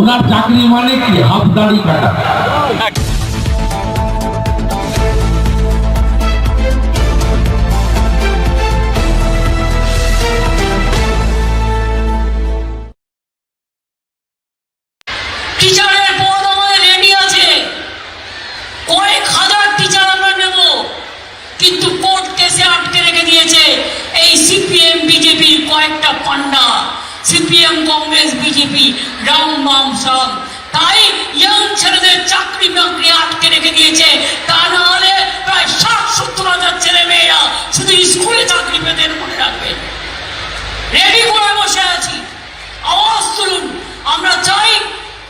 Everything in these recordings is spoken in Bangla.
ওনার চাকরি মানে কি? হাফ দাড়ি কাটা। কিন্তু কোর্ট কেসে আটকে রেখে দিয়েছে। এই সিপিএম বিজেপির কয়েকটা পান্ডা সিপিএম কংগ্রেস বিজেপি রাম বাম সব। তাই ইয়াং ছেলেদের চাকরি বাকরি আটকে রেখে দিয়েছে। তা না হলে প্রায় ষাট, সত্তর হাজার ছেলে মেয়েরা শুধু স্কুলে চাকরি পেতে মনে রাখবে। রেডি করে বসে আছি। আওয়াজ তুলুন। আমরা চাই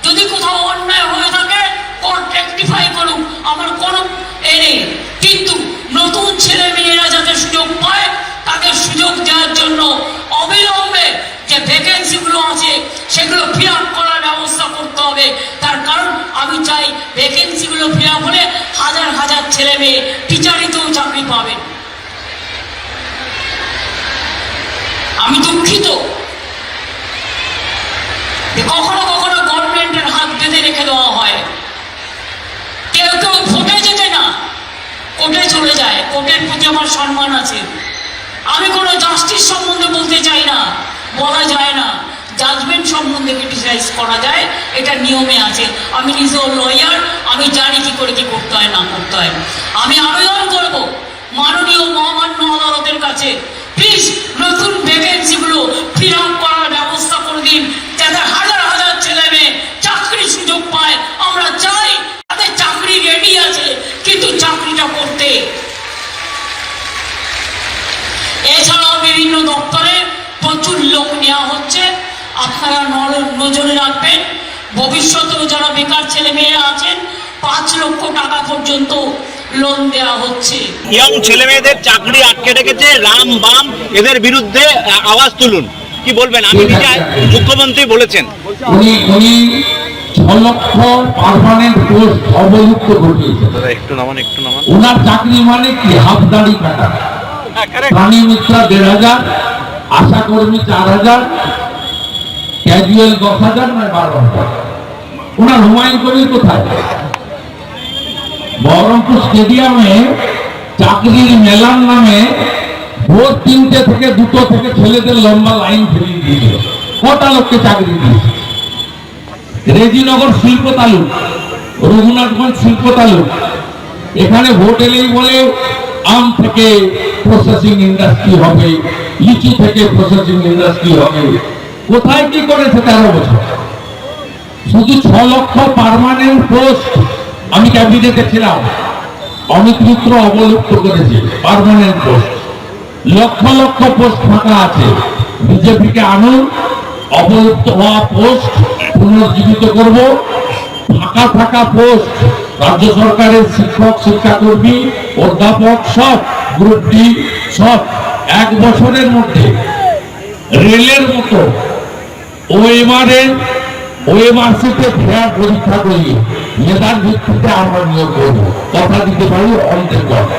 যদি কোথাও অন্যায় হয়ে থাকে কোর্ট রেকটিফাই করুক। আমার কোনো এ নেই। কিন্তু নতুন ছেলে মেয়েরা যাতে সুযোগ পায় তাদের সুযোগ দেওয়ার জন্য অবিলম্বে যে ভ্যাকেন্সিগুলো আছে সেগুলো ফিল আপ করার ব্যবস্থা করতে হবে তার কারণ আমি চাই ভ্যাকেন্সিগুলো ফিল আপ হলে হাজার হাজার ছেলে মেয়ে টিচারিতেও চাকরি পাবেন আমি দুঃখিত। কখনো কখনো গভর্নমেন্টের হাত বেঁধে রেখে দেওয়া হয়। কেউ কেউ ভোটে যেতে না, কোর্টে চলে যায়, কোর্টের প্রতি আমার সম্মান আছে। আমি কোনো জাস্টিস সম্বন্ধে বলতে চাই না, বলা যায় না। জাজমেন্ট সম্বন্ধে ক্রিটিসাইজ করা যায়, এটা নিয়মে আছে। আমি নিজেও লয়ার আমি জানি কি করে কি করতে হয়, না করতে হয়। আমি আবেদন করব মাননীয় মহামান্য আদালতের কাছে। প্লিজ নতুন ভ্যাকেন্সিগুলো ফিল আপ করার ব্যবস্থা করে দিন যাতে হাজার হাজার ছেলে মেয়ে চাকরির সুযোগ পায় আমরা চাই তাদের চাকরি রেডি আছে কিন্তু চাকরিটা করতে এছাড়াও বিভিন্ন দপ্তরে প্রচুর লোক নেওয়া হচ্ছে আপনারা নজরে রাখবেন। ভবিষ্যতেও যারা বেকার ছেলে মেয়েরা আছেন পাঁচ লক্ষ টাকা পর্যন্ত লোন দেওয়া হচ্ছে। ইয়ং ছেলে মেয়েদের চাকরি আটকে রেখেছে রাম বাম এদের বিরুদ্ধে আওয়াজ তুলুন। কি বলবেন? আমি নিজে মুখ্যমন্ত্রী বলেছেন। উনি উনি লক্ষ পারমানেন্ট পোস্ট অবযুক্ত ঘটিয়েছেন। একটু নামান একটু নামান। ওনার চাকরি মানে কি? হাফ দাড়ি কাটা প্রাণী মিত্রা দেড় হাজার আশা কর্মী চার হাজার ক্যাজুয়াল দশ হাজার নয় বারো হাজার ওনার হুমায়ুন কবির কোথায়? বহরমপুর স্টেডিয়ামে চাকরির মেলার নামে ভোর তিনটে থেকে দুটো থেকে ছেলেদের লম্বা লাইন ফেলিয়ে দিয়েছিল। কটা লোককে চাকরি দিয়েছে? রেজিনগর শিল্প তালুক রঘুনাথগঞ্জ শিল্প তালুক এখানে ভোট এলেই বলে আম থেকে প্রসেসিং ইন্ডাস্ট্রি হবে, লিচু থেকে প্রসেসিং ইন্ডাস্ট্রি হবে। কোথায় কি করেছে তেরো বছর? শুধু ছ লক্ষ পার্মানেন্ট পোস্ট আমি ক্যাবিনেটে ছিলাম। অমিত মিত্র অবলুপ্ত করেছে permanent post lakh lakh post ফাঁকা আছে। বিজেপিকে আনুন, অবলুপ্ত হওয়া পোস্ট পুনর্জীবিত করব। ফাঁকা ফাঁকা পোস্ট রাজ্য সরকারের শিক্ষক, শিক্ষাকর্মী, অধ্যাপক সব গ্রুপ ডি সব, এক বছরের মধ্যে। রেলের মতো পরীক্ষা করি। মেধার ভিত্তিতে আমরা নিয়োগ করব। কথা দিতে পারি অন্তের কথা